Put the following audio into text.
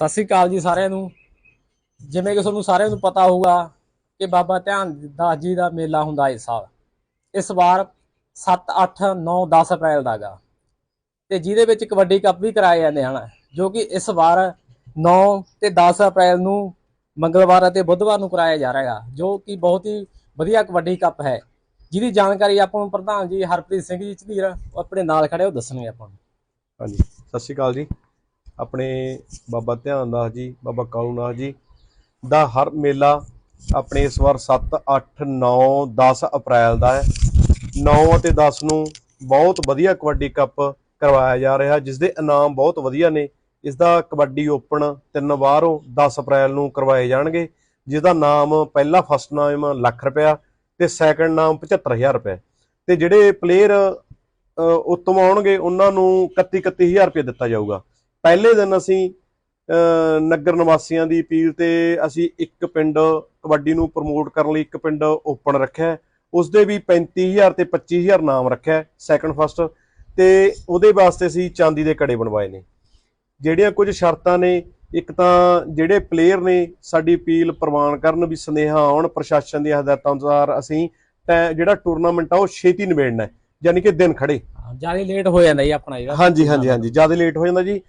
ਸਤਿ ਸ੍ਰੀ ਅਕਾਲ ਜੀ ਸਾਰਿਆਂ ਨੂੰ। ਜਿਵੇਂ ਕਿ ਤੁਹਾਨੂੰ ਸਾਰਿਆਂ ਨੂੰ ਪਤਾ ਹੋਊਗਾ ਕਿ ਬਾਬਾ ਧਿਆਨ ਦਾਸ ਜੀ ਦਾ ਮੇਲਾ ਹੁੰਦਾ ਇਸ ਸਾਲ। ਇਸ ਵਾਰ 7 8 9 10 ਅਪ੍ਰੈਲ ਦਾ ਗਾ। ਤੇ ਜਿਹਦੇ ਵਿੱਚ ਕਬੱਡੀ ਕੱਪ ਵੀ ਕਰਾਏ ਜਾਂਦੇ ਹਨ, ਜੋ ਕਿ ਇਸ ਵਾਰ 9 ਤੇ 10 ਅਪ੍ਰੈਲ ਨੂੰ ਮੰਗਲਵਾਰ ਅਤੇ ਬੁੱਧਵਾਰ ਨੂੰ ਕਰਾਇਆ ਜਾ ਰਿਹਾ ਹੈ ਜੋ ਕਿ ਬਹੁਤ ਹੀ ਵਧੀਆ ਕਬੱਡੀ ਕੱਪ ਹੈ। ਜਿਹਦੀ ਜਾਣਕਾਰੀ ਆਪਾਂ ਨੂੰ ਪ੍ਰਧਾਨ ਜੀ ਹਰਪ੍ਰੀਤ ਸਿੰਘ ਜੀ ਝਲੀਰ ਆਪਣੇ ਨਾਲ ਖੜੇ ਉਹ ਦੱਸਣਗੇ ਆਪਾਂ ਨੂੰ। ਹਾਂਜੀ, ਸਤਿ ਸ਼੍ਰੀ ਅਕਾਲ ਜੀ। ਆਪਣੇ ਬਾਬਾ ਧਿਆਨ ਦਾਸ ਜੀ, ਬਾਬਾ ਕਾਲੂਨਾਥ ਜੀ ਦਾ ਹਰ ਮੇਲਾ ਆਪਣੇ ਇਸ ਵਾਰ 7 8 9 10 ਅਪ੍ਰੈਲ ਦਾ ਹੈ। 9 ਅਤੇ 10 ਨੂੰ ਬਹੁਤ ਵਧੀਆ ਕਬੱਡੀ ਕੱਪ ਕਰਵਾਇਆ ਜਾ ਰਿਹਾ ਜਿਸ ਦੇ ਇਨਾਮ ਬਹੁਤ ਵਧੀਆ ਨੇ। ਇਸ ਦਾ ਕਬੱਡੀ ਓਪਨ ਤਿੰਨ ਵਾਰੋਂ 10 ਅਪ੍ਰੈਲ ਨੂੰ ਕਰਵਾਏ ਜਾਣਗੇ ਜਿਸ ਦਾ ਨਾਮ ਪਹਿਲਾ ਫਸਟ ਨਾਮ ਲੱਖ ਰੁਪਇਆ ਤੇ ਸੈਕੰਡ ਨਾਮ 75000 ਰੁਪਏ ਤੇ ਜਿਹੜੇ ਪਲੇਅਰ ਉੱਤਮ ਆਉਣਗੇ, ਉਹਨਾਂ ਨੂੰ 31 31000 ਰੁਪਏ ਦਿੱਤਾ ਜਾਊਗਾ। ਪਹਿਲੇ ਦਿਨ ਅਸੀਂ ਨਗਰ ਨਿਵਾਸੀਆਂ ਦੀ ਅਪੀਲ ਤੇ ਅਸੀਂ ਇੱਕ ਪਿੰਡ ਕਬੱਡੀ ਨੂੰ ਪ੍ਰਮੋਟ ਕਰਨ ਲਈ ਇੱਕ ਪਿੰਡ ਓਪਨ ਰੱਖਿਆ। ਉਸ ਦੇ ਵੀ 35000 ਤੇ 25000 ਨਾਮ ਰੱਖਿਆ ਸੈਕੰਡ ਫਸਟ ਤੇ ਉਹਦੇ ਵਾਸਤੇ ਅਸੀਂ ਚਾਂਦੀ ਦੇ ਕੜੇ ਬਣਵਾਏ ਨੇ। ਜਿਹੜੀਆਂ ਕੁਝ ਸ਼ਰਤਾਂ ਨੇ ਇੱਕ ਤਾਂ ਜਿਹੜੇ ਪਲੇਅਰ ਨੇ ਸਾਡੀ ਅਪੀਲ ਪ੍ਰਵਾਨ ਕਰਨ ਵੀ ਸੁਨੇਹਾ ਆਉਣ ਪ੍ਰਸ਼ਾਸਨ ਦੀਆਂ ਹਦਾਇਤਾਂ ਅਨੁਸਾਰ ਅਸੀਂ ਜਿਹੜਾ ਟੂਰਨਾਮੈਂਟ ਆ ਉਹ ਛੇਤੀ ਨਿਬੇੜਨਾ ਹੈ ਯਾਨੀ ਕਿ ਦਿਨ ਖੜੇ। ਜ਼ਿਆਦਾ ਲੇਟ ਹੋ ਜਾਂਦਾ ਜੀ ਆਪਣਾ ਜਿਹੜਾ। ਹਾਂਜੀ ਹਾਂਜੀ ਹਾਂਜੀ ਜ਼ਿਆਦਾ ਲੇਟ ਹੋ ਜਾਂਦਾ ਜੀ।